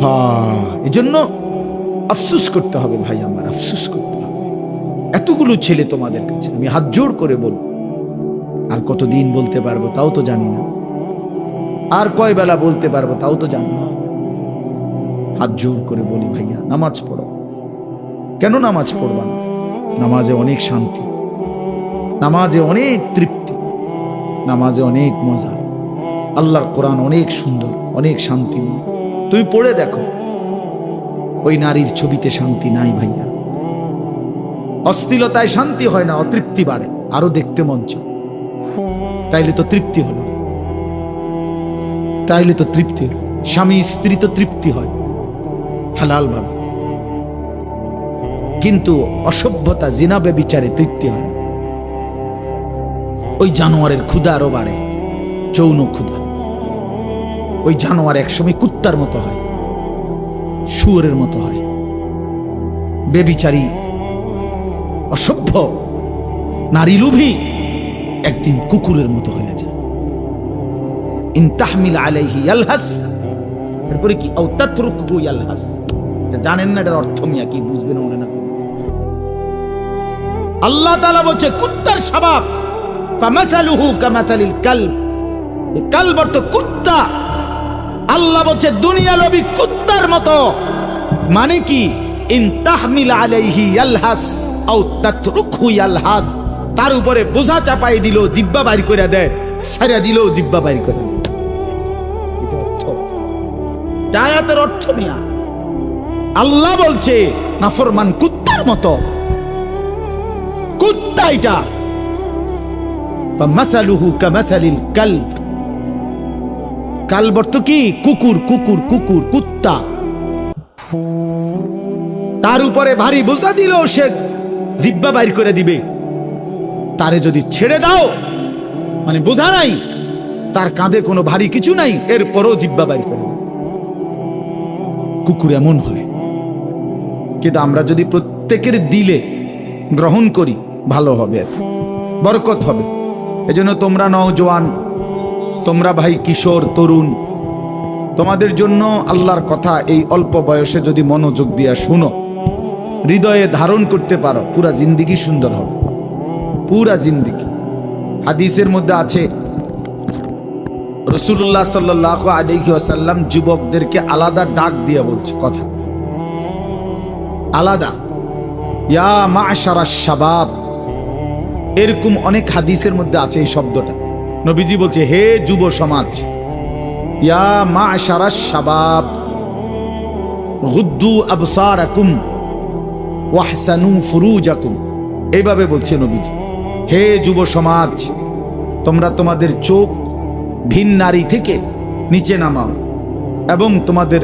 হ্যাঁ এজন্য আফসুস করতে হবে ভাই আমার, আফসুস করতে হবে। এতগুলো ছেলে তোমাদের কাছে, আমি হাত জোড় করে বলব। আর কতদিন বলতে পারব তাও তো জানি না। আর কয় বেলা বলতে পারব তাও তো জানি না। হাত জোর করে বলি ভাইয়া, নামাজ পড়ো। কেন নামাজ পড়বা না? নামাজে অনেক শান্তি। নামাজে অনেক তৃপ্তি। নামাজে অনেক মজা। আল্লাহর কোরআন অনেক সুন্দর। অনেক শান্তিময় তুমি পড়ে দেখো। ওই নারীর ছবিতে শান্তি নাই ভাইয়া। অস্থিলতায় শান্তি হয় না, অতৃপ্তি বাড়ে। আরও দেখতে মন চায়। তাইলে তো তৃপ্তি হলো। তাইলে তো তৃপ্তি হলো। স্বামী, স্ত্রী তো তৃপ্তি হয়। হালাল ভাবে। কিন্তু অসভ্যতা জিনাবে বিচারে তৃপ্তি হয় ওই জানোয়ারের ক্ষুধা আরও বাড়ে। যৌন ক্ষুধা। ওই জানোয়ার একসময় কুত্তার মতো হয়, শুয়োরের মতো হয়। বেবিচারী, অসভ্য নারী লুভি একদিন কুকুরের মতো হয়ে যায়। ইনতাহমিল আলাইহি ইয়ালহাস, এরপরে কি? ইয়ালহাস। এটা জানেন না, এটার অর্থ মিয়া, কি বুঝবেন মনে না। আল্লাহ তাআলা বলছে, কুত্তার স্বভাব, ফামাসালুহু কামাসালিল কালব। কালব অর্থ কুত্তা। আল্লাহ বলছে, দুনিয়া লোভী কুত্তার মতো। মানে কি? তার উপরে বোঝা চাপাই দিল, জিব্বা বাইর করে দেয় সারা দিল, জিব্বা বাইর করে দেয়। অর্থ মিয়া। আল্লাহ বলছে, নাফরমান কুত্তার মতো। কুত্তা এটা। ফামাসালুহু কামাসালিল কালব। কালব অর্থ কি? কুকুর কুকুর কুকুর, কুত্তা। তার উপরে ভারী বোঝা দিল সে জিব্বা বাইর করে দিবে। তারে যদি ছেড়ে দাও মানে বোঝা নাই, তার কাঁধে কোনো ভারী কিছু নাই, এরপরও জিব্বা বাইর করে দেবে। কুকুর এমন হয়, কিন্তু আমরা যদি প্রত্যেকের দিলে গ্রহণ করি, ভালো হবে। বরকত হবে। এজন্য তোমরা নওজোয়ান তোমরা ভাই কিশোর, তরুণ, তোমাদের জন্য আল্লাহর কথা এই অল্প বয়সে যদি মনোযোগ দিয়া শুনো, হৃদয়ে ধারণ করতে পারো, পুরা জিন্দিগি সুন্দর হবে। পুরা জিন্দিগি। হাদিসের মধ্যে আছে রসুল্লাহ সাল্লাহ আলহি আসাল্লাম যুবকদেরকে আলাদা ডাক দিয়ে বলছে, কথা। আলাদা। ইয়া মা সারা শাবাব এরকম অনেক হাদিসের মধ্যে আছে এই শব্দটা। নবীজি বলছে, হে যুব সমাজ, ইয়া মা সারা শাবাব, গুদ্দু আবসারাকুম, ওয়াহসানু ফুরুজাকুম। এইভাবে বলছে নবীজি। হে যুব সমাজ, তোমরা তোমাদের চোখ ভিন নারী থেকে নিচে নামাও এবং তোমাদের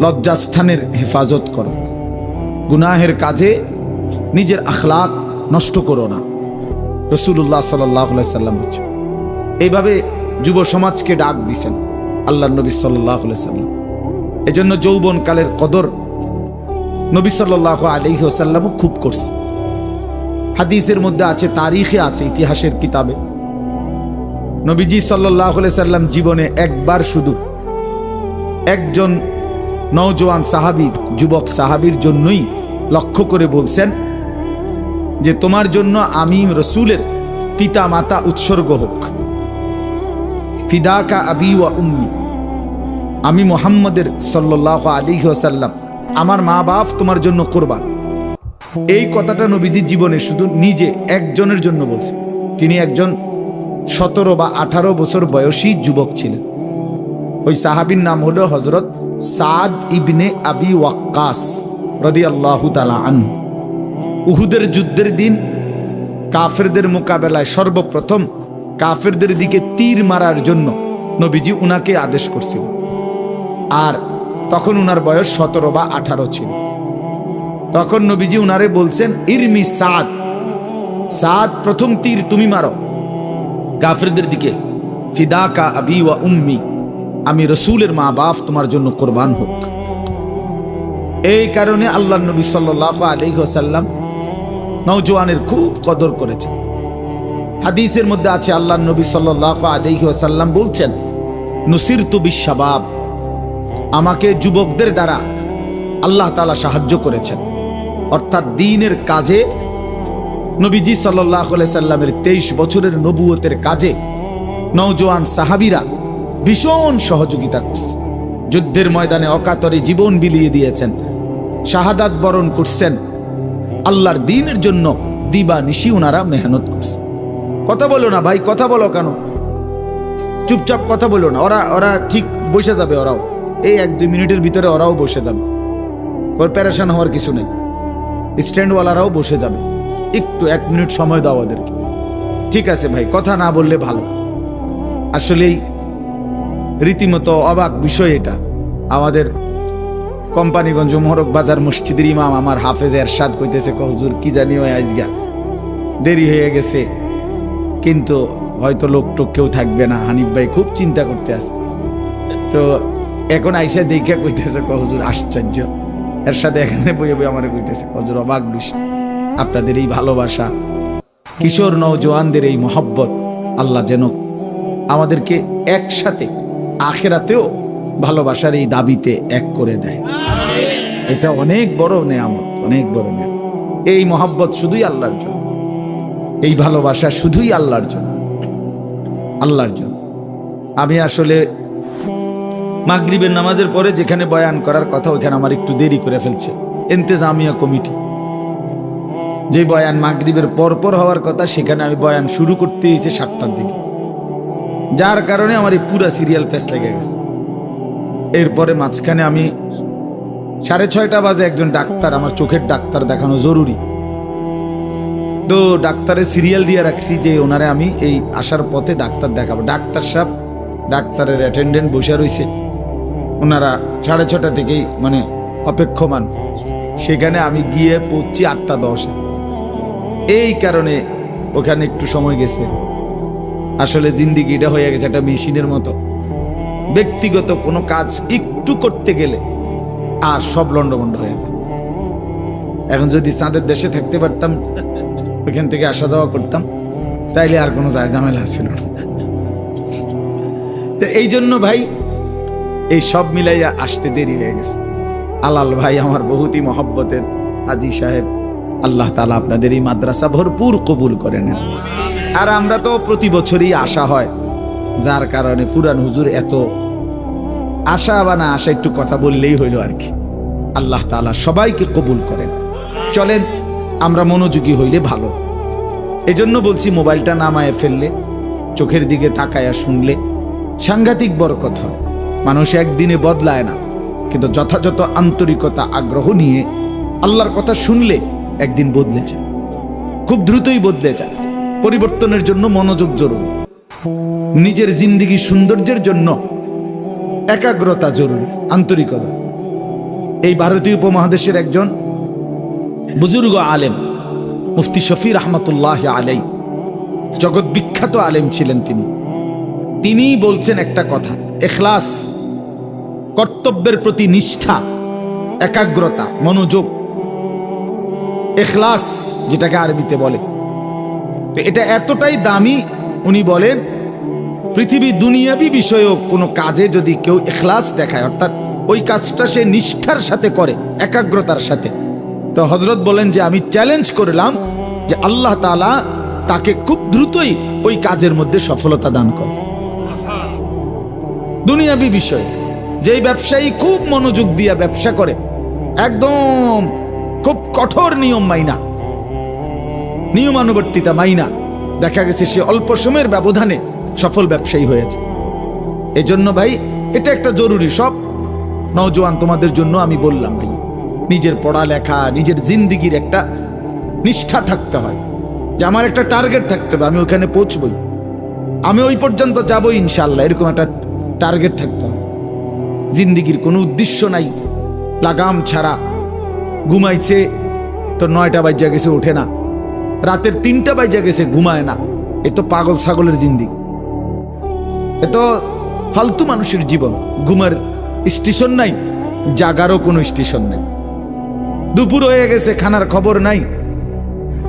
লজ্জাস্থানের হেফাজত করো। গুনাহের কাজে নিজের আখলাক নষ্ট করো না। রসুল্লাহ সাল্লাহ সাল্লাম হচ্ছে এইভাবে যুব সমাজকে ডাক দিছেন আল্লাহ নবী সাল্লাহ সাল্লাম। এজন্য যৌবনকালের কদর নবী সাল্লাহ আলহি সাল্লামও খুব করছে। হাদিসের মধ্যে আছে, তারিখে আছে, ইতিহাসের কিতাবে। নবীজি সাল্লাহ সাল্লাম জীবনে একবার শুধু একজন নওজোয়ান সাহাবি, যুবক সাহাবির জন্যই লক্ষ্য করে বলছেন যে, তোমার জন্য আমি রসুলের পিতা মাতা উৎসর্গ হোক। ফিদাকা আবি ওয়া উম্মি। আমি মোহাম্মদের সাল্লাহ আলী ওসাল্লাম আমার মা বাপ তোমার জন্য কোরবান। এই কথাটা নবীজির জীবনে শুধু নিজে, একজনের জন্য বলছে। তিনি একজন সতেরো বা আঠারো বছর বয়সী যুবক ছিলেন। ওই সাহাবির নাম হলো হজরত সাদ ইবনে আবি ওয়াক্কাস রদি আল্লাহ তালা আন উহুদের যুদ্ধের দিন কাফেরদের মোকাবেলায় সর্বপ্রথম কাফেরদের দিকে তীর মারার জন্য নবীজি উনাকে আদেশ করছিল। আর তখন উনার বয়স সতেরো বা আঠারো ছিল। তখন নবীজি উনারে বলছেন, ইরমি সাদ সাদ, প্রথম তীর তুমি মারো। কাফেরদের দিকে, ফিদাকা আবি ওয়া উম্মি, আমি রসুলের মা বাপ তোমার জন্য কোরবান হোক। এই কারণে আল্লাহ নবী সাল্লাহ আলহিহাসাল্লাম নৌজওয়ানের খুব কদর করেছেন। হাদিসের মধ্যে আছে আল্লাহ নবী সাল্লাহ আলহিহাসাল্লাম বলছেন নুসির বিশ্বাবাব আমাকে যুবকদের দ্বারা আল্লাহ তালা সাহায্য করেছেন। অর্থাৎ দিনের কাজে নবীজি সাল্লাহ সাল্লামের তেইশ বছরের নবুয়তের কাজে নওজোয়ান সাহাবিরা ভীষণ সহযোগিতা করছে। যুদ্ধের ময়দানে অকাতরে জীবন বিলিয়ে দিয়েছেন। শাহাদাত বরণ করছেন। আল্লাহর দিনের জন্য দিবা নিশি ওনারা মেহনত করছে। কথা বলো না ভাই, কথা বলো কেন? চুপচাপ কথা বলো না, ওরা ওরা ঠিক বসে যাবে ওরাও। এই এক দুই মিনিটের ভিতরে ওরাও বসে যাবে। ওর প্যারেশান হওয়ার কিছু নেই। স্ট্যান্ডওয়ালারাও বসে যাবে। একটু এক মিনিট সময় দাও ওদেরকে। ঠিক আছে ভাই, কথা না বললে ভালো। আসলেই রীতিমতো অবাক বিষয় এটা। আমাদের কোম্পানিগঞ্জ মোহরক বাজার মসজিদের ইমাম আমার হাফেজ এরশাদ কইতেছে, কহুজুর, কি জানি ওই আজগা? দেরি হয়ে গেছে। কিন্তু হয়তো লোক টোক কেউ থাকবে না। হানিফ ভাই খুব চিন্তা করতে আসে তো এখন আইসা দেখে কইতেছে কহুজুর আশ্চর্য। এর সাথে এখানে বইয়ে বই আমার কইতেছে কহুজুর অবাক বিষয় আপনাদের এই ভালোবাসা, কিশোর নওজোয়ানদের এই মহব্বত, আল্লাহ যেন আমাদেরকে একসাথে আখেরাতেও ভালোবাসার এই দাবিতে এক করে দেয়। এটা অনেক বড় নেয়ামত, অনেক বড় নেয়ামত। এই মহব্বত শুধুই আল্লাহর জন্য। এই ভালোবাসা শুধুই আল্লাহর জন্য। আল্লাহর জন্য। আমি আসলে মাগরিবের নামাজের পরে যেখানে বয়ান করার কথা, ওইখানে আমার একটু দেরি করে ফেলছে। এন্তেজামিয়া কমিটি। যে বয়ান মাগরিবের পরপর হওয়ার কথা, সেখানে আমি বয়ান শুরু করতে হয়েছে সাতটার দিকে। যার কারণে আমার এই পুরা সিরিয়াল ফেস লেগে গেছে। এরপরে মাঝখানে আমি সাড়ে ছয়টা বাজে একজন ডাক্তার, আমার চোখের ডাক্তার দেখানো জরুরি। তো ডাক্তারের সিরিয়াল দিয়ে রাখছি যে ওনারে আমি এই আসার পথে ডাক্তার দেখাবো। ডাক্তার সাহেব, ডাক্তারের অ্যাটেন্ডেন্ট বসে রয়েছে। ওনারা সাড়ে ছটা থেকেই মানে অপেক্ষমান। সেখানে আমি গিয়ে পড়ছি আটটা দশে। এই কারণে ওখানে একটু সময় গেছে। আসলে জিন্দিগিটা হয়ে গেছে একটা মেশিনের মতো। ব্যক্তিগত কোনো কাজ একটু করতে গেলে আর সব লন্ডভন্ড হয়ে যায়। এখন যদি চাঁদের দেশে থাকতে পারতাম ওইখান থেকে আসা যাওয়া করতাম, তাইলে আর কোনো যায় ঝামেলা ছিল না। তো এই জন্য ভাই, এই সব মিলাইয়া আসতে দেরি হয়ে গেছে। আলাল ভাই আমার বহুতই মহব্বতের হাজি সাহেব, আল্লাহ তালা আপনাদের এই মাদ্রাসা ভরপুর কবুল করে নেন। আর আমরা তো প্রতি বছরই আসা হয়, যার কারণে ফুরান হুজুর এত আশা বা না আশা একটু কথা বললেই হইল আর কি। আল্লাহ তালা সবাইকে কবুল করেন। চলেন আমরা মনোযোগী হইলে ভালো। এজন্য বলছি মোবাইলটা নামায় ফেললে, চোখের দিকে তাকায়া শুনলে সাংঘাতিক বড় কথা মানুষ একদিনে বদলায় না, কিন্তু যথাযথ আন্তরিকতা, আগ্রহ নিয়ে আল্লাহর কথা শুনলে একদিন বদলে যায়। খুব দ্রুতই বদলে যায়। পরিবর্তনের জন্য মনোযোগ জরুরি। নিজের জিন্দিগি সৌন্দর্যের জন্য একাগ্রতা জরুরি, আন্তরিকতা। এই ভারতীয় উপমহাদেশের একজন বুজুর্গ আলেম, মুফতি শফি রহমতুল্লাহ আলাই জগৎ বিখ্যাত আলেম ছিলেন তিনি। তিনি বলছেন একটা কথা, এখলাস, কর্তব্যের প্রতি নিষ্ঠা, একাগ্রতা, মনোযোগ। এখলাস, যেটাকে আরবিতে বলে। এটা এতটাই দামি, উনি বলেন, পৃথিবী দুনিয়াবি বিষয়েও কোনো কাজে যদি কেউ এখলাস দেখায়, অর্থাৎ ওই কাজটা সে নিষ্ঠার সাথে করে, একাগ্রতার সাথে তো হজরত বলেন যে, আমি চ্যালেঞ্জ করলাম যে আল্লাহ তালা তাকে খুব দ্রুতই ওই কাজের মধ্যে সফলতা দান করে দুনিয়াবি বিষয়। যেই ব্যবসায়ী খুব মনোযোগ দিয়া ব্যবসা করে, একদম খুব কঠোর নিয়ম মাইনা, নিয়মানুবর্তিতা মাইনা, দেখা গেছে সে অল্প সময়ের ব্যবধানে সফল ব্যবসায়ী হয়েছে এজন্য ভাই, এটা একটা জরুরি সব। নওজোয়ান, তোমাদের জন্য আমি বললাম ভাই। নিজের পড়ালেখা, নিজের জিন্দিগির একটা নিষ্ঠা থাকতে হয়। যে আমার একটা টার্গেট থাকতে হবে, আমি ওখানে পৌঁছবই। আমি ওই পর্যন্ত যাব ইনশাল্লাহ এরকম একটা টার্গেট থাকতে হবে। জিন্দিগির কোনো উদ্দেশ্য নাই, লাগাম ছাড়া। ঘুমাইছে, তো নয়টা বাজ্যা গেছে, ওঠে না। রাতের তিনটা বাজ্যা গেছে, ঘুমায় না। এ তো পাগল ছাগলের জিন্দিগি। এ তো ফালতু মানুষের জীবন। ঘুমার স্টেশন নাই, জাগারও কোনো স্টেশন নেই। দুপুর হয়ে গেছে, খানার খবর নাই।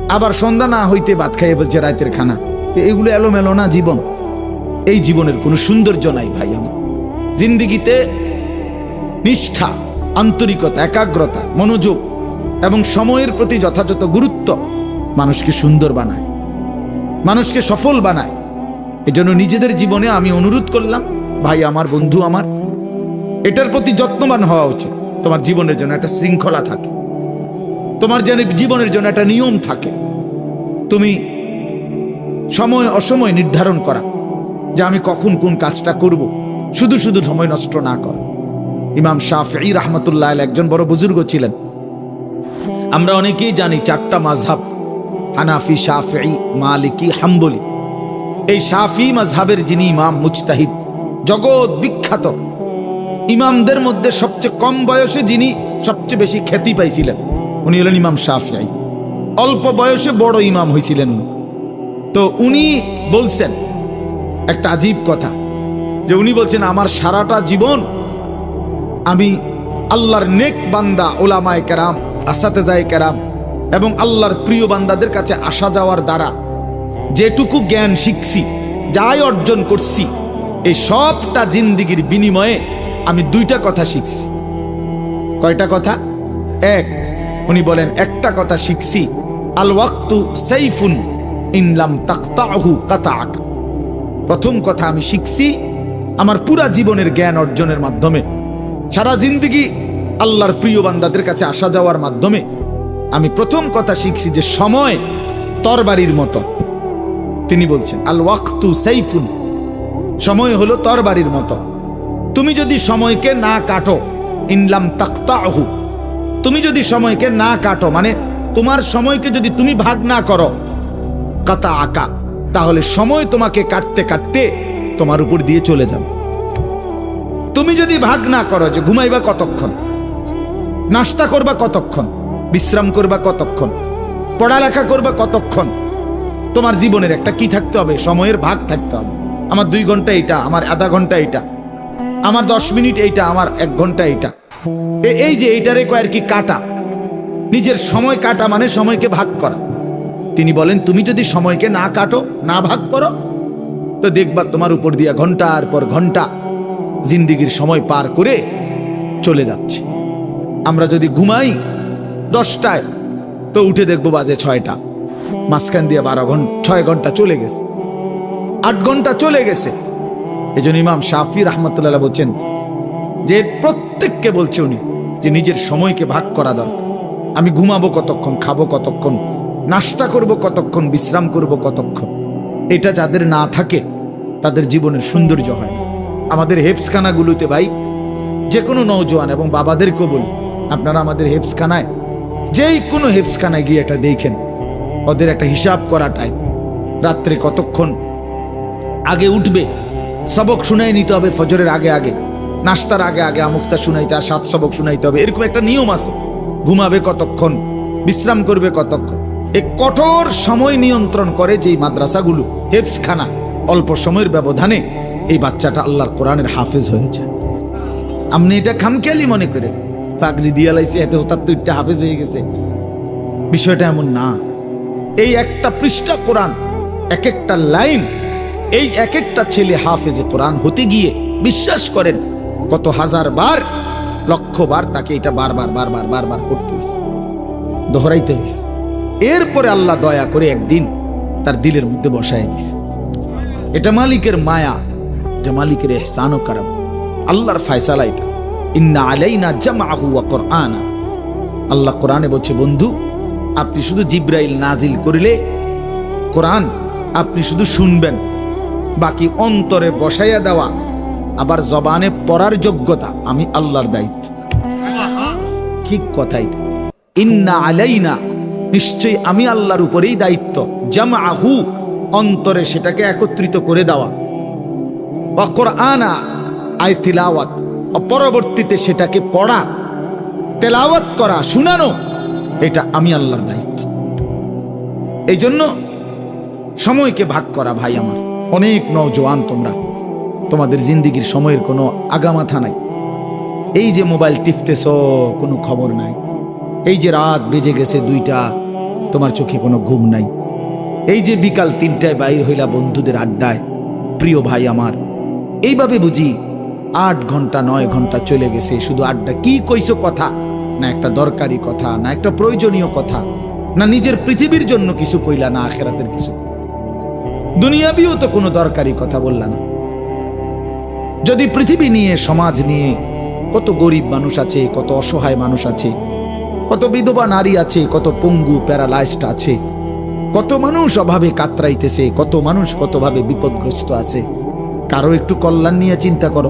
আবার সন্ধ্যা না হইতে ভাত খাইয়ে বলছে রাতের খানা। তো এগুলো এলোমেলো না জীবন। এই জীবনের কোনো সৌন্দর্য নাই ভাই আমার। জিন্দিগিতে নিষ্ঠা, আন্তরিকতা, একাগ্রতা, মনোযোগ এবং সময়ের প্রতি যথাযথ গুরুত্ব মানুষকে সুন্দর বানায়, মানুষকে সফল বানায়। এজন্য নিজেদের জীবনে আমি অনুরোধ করলাম, ভাই আমার, বন্ধু আমার, এটার প্রতি যত্নবান হওয়া উচিত। তোমার জীবনের জন্য একটা শৃঙ্খলা থাকে। তোমার যেন জীবনের জন্য একটা নিয়ম থাকে। তুমি সময় অসময় নির্ধারণ করা যে আমি কখন কোন কাজটা করব। শুধু শুধু সময় নষ্ট না করা। ইমাম শাহ শাফি রহমতুল্লাহ একজন বড় বুজুর্গ ছিলেন। আমরা অনেকেই জানি চারটা মাঝহাব হানাফি শাফি মালিকি, হাম্বলি। এই শাফি মাঝহাবের যিনি ইমাম মুজতাহিদ, জগৎ বিখ্যাত। ইমামদের মধ্যে সবচেয়ে কম বয়সে যিনি সবচেয়ে বেশি খ্যাতি পাইছিলেন। উনি হলেন ইমাম শাফিআই অল্প বয়সে বড় ইমাম হয়েছিলেন তো উনি বলছেন, একটা আজীব কথা, যে উনি বলছেন, আমার সারাটা জীবন আমি আল্লাহর নেক বান্দা ওলামায় কেরাম, আসাতে যায় কেরাম এবং আল্লাহর প্রিয় বান্দাদের কাছে আসা যাওয়ার দ্বারা যেটুকু জ্ঞান শিখছি, যাই অর্জন করছি, এই সবটা জিন্দিগির বিনিময়ে আমি দুইটা কথা শিখছি। কয়টা কথা? এক উনি বলেন, একটা কথা শিখছি। আল ওয়াক্তু সাইফুন ইনলাম তাক্তাহু কাতাক প্রথম কথা আমি শিখছি আমার পুরা জীবনের জ্ঞান অর্জনের মাধ্যমে। সারা জিন্দিগি আল্লাহর প্রিয় বান্দাদের কাছে আসা যাওয়ার মাধ্যমে আমি প্রথম কথা শিখছি যে সময় তরবারির মতো। তিনি বলছেন আল ওয়াক্তু সাইফুন, সময় হলো তরবারির মতো। তুমি যদি সময়কে না কাটো ইনলাম তাক্তাহু তুমি যদি সময়কে না কাটো মানে তোমার সময়কে যদি তুমি ভাগ না করো কাতা আকা তাহলে সময় তোমাকে কাটতে কাটতে তোমার উপর দিয়ে চলে যাবে। তুমি যদি ভাগ না করো যে ঘুমাইবা কতক্ষণ, নাস্তা করবা কতক্ষণ, বিশ্রাম করবা কতক্ষণ, পড়ালেখা করবা কতক্ষণ, তোমার জীবনের একটা কি থাকতে হবে? সময়ের ভাগ থাকতে হবে। আমার দুই ঘণ্টা এইটা, আমার আধা ঘণ্টা এইটা, আমার দশ মিনিট এইটা, আমার এক ঘণ্টা এইটা। এ- এই যে এইটারে কয়ের কি কাটা। নিজের সময় কাটা মানে সময়কে ভাগ করা। তিনি বলেন, তুমি যদি সময়কে না কাটো, না ভাগ করো, তো দেখবা তোমার উপর দিয়া ঘণ্টার পর ঘণ্টা জিন্দিগির সময় পার করে চলে যাচ্ছে। আমরা যদি ঘুমাই দশটায়, তো উঠে দেখব বাজে ছয়টা। মাঝখান দিয়ে বারো ঘণ্টা ছয় ঘণ্টা চলে গেছে। আট ঘণ্টা চলে গেছে। এই জন্য ইমাম শাফি রহমতুল্লাহ বলছেন প্রত্যেককে বলছে উনি যে নিজের সময়কে ভাগ করা দরকার। আমি ঘুমাবো কতক্ষণ, খাব কতক্ষণ, নাস্তা করব কতক্ষণ, বিশ্রাম করব কতক্ষণ। এটা যাদের না থাকে, তাদের জীবনের সৌন্দর্য হয়। আমাদের হেফসখানাগুলোতে ভাই যে কোনো নৌজওয়ান এবং বাবাদেরকেও বলি, আপনারা আমাদের হেফসখানায় যেই কোনো হেফসখানায় গিয়ে এটা দেখেন। ওদের একটা হিসাব করা টাইম রাত্রে কতক্ষণ আগে উঠবে, সবক শুনাই নিতে হবে ফজরের আগে আগে। নাস্তার আগে আগে আমুক্তা শুনাইতে আর সাত সবক শুনাইতে হবে। এরকম একটা নিয়ম আছে। ঘুমাবে কতক্ষণ? বিশ্রাম করবে কতক্ষণ? এই কঠোর সময় নিয়ন্ত্রণ করে যেই মাদ্রাসাগুলো হেফসখানা অল্প সময়ের ব্যবধানে এই বাচ্চাটা আল্লাহর কোরআনের হাফেজ হয়ে যায়। আপনি এটা খামখেয়ালি মনে করে পাগলি দিয়ে এতে তার তো একটা হাফেজ হয়ে গেছে। বিষয়টা এমন না। এই একটা পৃষ্ঠা কোরআন এক একটা লাইন, এই এক একটা ছেলে হাফেজে কোরআন হতে গিয়ে বিশ্বাস করেন কত হাজার বার, লক্ষ বার তাকে এটা বারবার বারবার বারবার করতে হয়েছে। দোহরাইতে হয়েছে। এরপরে আল্লাহ দয়া করে একদিন তার দিলের মধ্যে বসায় দিছে এটা মালিকের মায়া, এটা মালিকের এহসান ও কারাম। আল্লাহর ফায়সালা এটা। ইন্না আলাইনা জামাহু ওয়া কোরআনা। আল্লাহ কোরআনে বলছে, বন্ধু, আপনি শুধু জিব্রাইল নাজিল করিলে কোরআন আপনি শুধু শুনবেন, বাকি অন্তরে বসাইয়া দেওয়া আবার জবানে পড়ার যোগ্যতা আমি আল্লাহর দায়িত্ব। কি কথা এটা? ইন্না আলাইনা, নিশ্চয়ই আমি আল্লাহর উপরেই দায়িত্ব। জামাহু অন্তরে সেটাকে একত্রিত করে দেওয়া। অকরআনা আয় তিলাওয়াত। পরবর্তীতে সেটাকে পড়া, তেলাওয়াত করা, শুনানো, এটা আমি আল্লাহর দায়িত্ব। এই জন্য সময়কে ভাগ করা ভাই আমার। অনেক নওজোয়ান তোমরা। তোমাদের জিন্দিগির সময়ের কোনো আগামাথা নাই। এই যে মোবাইল টিপতেছ, কোনো খবর নাই। এই যে রাত বেজে গেছে দুইটা, তোমার চোখে কোনো ঘুম নাই। এই যে বিকাল তিনটায় বাইর হইলা বন্ধুদের আড্ডায়, প্রিয় ভাই আমার, এইভাবে বুঝি আট ঘণ্টা, নয় ঘণ্টা চলে গেছে। শুধু আড্ডা কি কইছো কথা? না একটা দরকারি কথা, না একটা প্রয়োজনীয় কথা, না নিজের পৃথিবীর জন্য কিছু কইলা, না আখেরাতের কিছু দুনিয়াবিও তো কোনো দরকারি কথা বললা না। যদি পৃথিবী নিয়ে, সমাজ নিয়ে কত গরিব মানুষ আছে, কত অসহায় মানুষ আছে, কত বিধবা নারী আছে, কত পঙ্গু প্যারালাইজড আছে, কত মানুষ অভাবে কাতরাইতেছে, কত মানুষ কতভাবে বিপদগ্রস্ত আছে, কারও একটু কল্যাণ নিয়ে চিন্তা করো।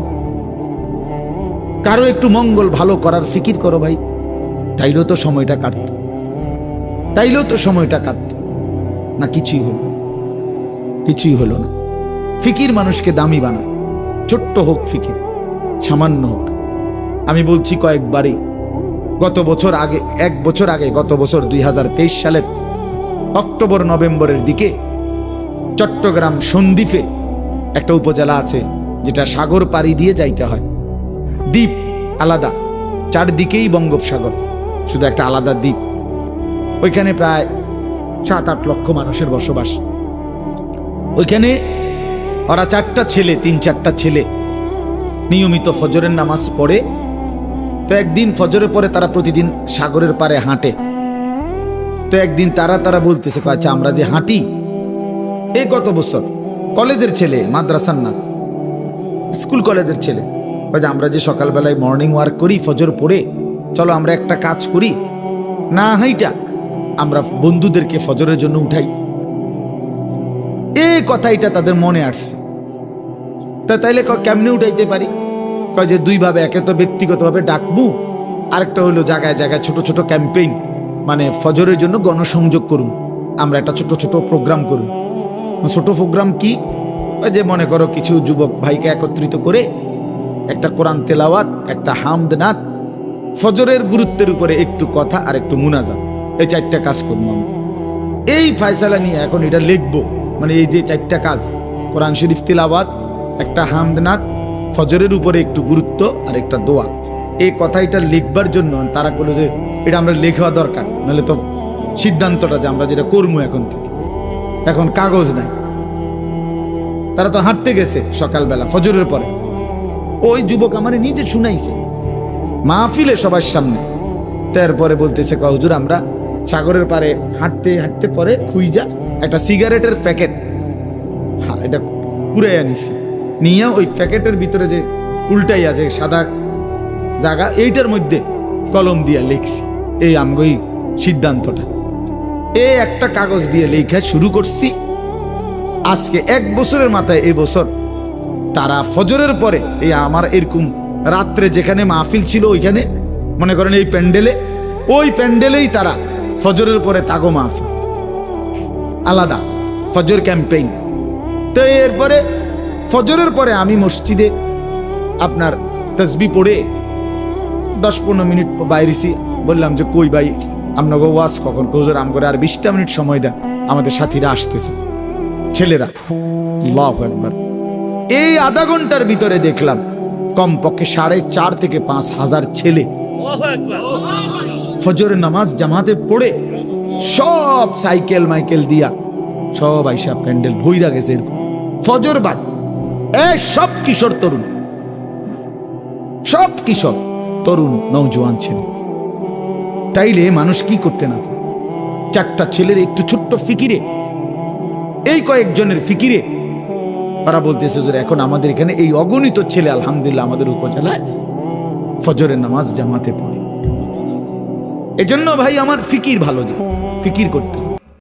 কারও একটু মঙ্গল ভালো করার ফিকির করো ভাই। তাইলেও তো সময়টা কাটত। তাইলেও তো সময়টা কাটত। না, কিছুই হলো কিছুই হলো না। ফিকির মানুষকে দামি বানায়। ছোট্ট হোক ফিকির, সামান্য হোক। আমি বলছি কয়েকবারই, গত বছর আগে, এক বছর আগে, গত বছর দুই সালের অক্টোবর, নভেম্বরের দিকে চট্টগ্রাম সন্দ্বীপে একটা উপজেলা আছে, যেটা সাগর পাড়ি দিয়ে যাইতে হয়। দ্বীপ আলাদা, চারদিকেই বঙ্গোপসাগর, শুধু একটা আলাদা দ্বীপ। ওইখানে প্রায় সাত আট লক্ষ মানুষের বসবাস। ওইখানে ওরা চারটা ছেলে, তিন চারটা ছেলে। নিয়মিত ফজরের নামাজ পড়ে। তো একদিন ফজরের পরে তারা প্রতিদিন সাগরের পারে হাঁটে। তো একদিন তারা তারা বলতেছে আচ্ছা আমরা যে হাঁটি এই গত বছর? কলেজের ছেলে, মাদ্রাসার না। স্কুল কলেজের ছেলে। যে, আমরা যে সকালবেলায় মর্নিং ওয়ার্ক করি, ফজর পড়ে, চলো আমরা একটা কাজ করি। না হাইটা, আমরা বন্ধুদেরকে ফজরের জন্য উঠাই। এই কথাইটা তাদের মনে আসছে। তা তাইলে কেমনে উঠাইতে পারি? কয় যে দুইভাবে একে তো ব্যক্তিগতভাবে ডাকবো, আরেকটা হলো জায়গায় জায়গায় ছোট ছোট ক্যাম্পেইন মানে ফজরের জন্য গণসংযোগ করুন। আমরা একটা ছোট ছোট প্রোগ্রাম করুন। ছোট প্রোগ্রাম কি? যে মনে করো কিছু যুবক ভাইকে একত্রিত করে একটা কোরআন তেলাওয়াত, একটা হামদ নাথ ফজরের গুরুত্বের উপরে একটু কথা আর একটু মুনাজাত। এই চারটা কাজ করব আমরা। এই ফায়সালা নিয়ে এখন এটা লিখব। মানে এই যে চারটা কাজ, কোরআন শরীফ তিলাবাত একটা হামদনাথ ফজরের উপরে একটু গুরুত্ব আর একটা দোয়া। এই কথাইটা লিখবার জন্য তারা বলে যে, এটা আমরা লেখা দরকার, নাহলে তো সিদ্ধান্তটা যে আমরা যেটা করব এখন থেকে। এখন কাগজ নাই। তারা তো হাঁটতে গেছে সকালবেলা, ফজরের পরে। ওই যুবক আমার নিজে শুনাইছে, মাহফিলে সবার সামনে। তারপরে বলতেছে হুজুর, আমরা সাগরের পারে হাঁটতে হাঁটতে পরে খুইজা একটা সিগারেটের প্যাকেট। হা- এটা কুড়াই আনিছি নিয়ে ওই প্যাকেটের ভিতরে যে উল্টাই আছে, সাদা জায়গা এইটার মধ্যে কলম দিয়ে লিখছি। এই আমগই সিদ্ধান্তটা। এই একটা কাগজ দিয়ে লেখা শুরু করছি। আজকে এক বছরের মাথায় এই বছর তারা ফজরের পরে এই আমার এরকম রাত্রে যেখানে মাহফিল ছিল ওইখানে, মনে করেন এই প্যান্ডেলে, ওই প্যান্ডেলেই তারা ফজরের পরে তাগো মাহফিল। আলাদা ফজর ক্যাম্পেইন। তো এরপরে ফজরের পরে আমি মসজিদে আপনার তসবি পড়ে দশ পনেরো মিনিট বাইরেছি। বললাম যে কই ভাই আপনাকে ওয়াজ কখন? কোজোর আম করে আর বিশটা মিনিট সময় দেন আমাদের সাথীরা আসতেছে। ছেলেরা লাভ একবার এই আধা ঘণ্টার ভিতরে দেখলাম কমপক্ষে সাড়ে চার থেকে পাঁচ হাজার ছেলে ফজরের নামাজ জামাতে পড়ে সব সাইকেল মাইকেল দিয়া সব আইসা প্যান্ডেল ভইরা গেছে এরকম। ফজর বাদ এ সব কিশোর তরুণ, সব কিশোর তরুণ নৌজোয়ান ছেলে। তাইলে মানুষ কি করতে না চারটা ছেলের একটু ছোট্ট ফিকিরে, এই কয়েকজনের ফিকিরে। তারা বলতেছে যে এখন আমাদের এখানে এই অগণিত ছেলে, আলহামদুলিল্লাহ, আমাদের উপজেলায় ফজরের নামাজ জামাতে পড়ে। এজন্য ভাই, আমার ফিকির ভালো যে, ফিকির করতে।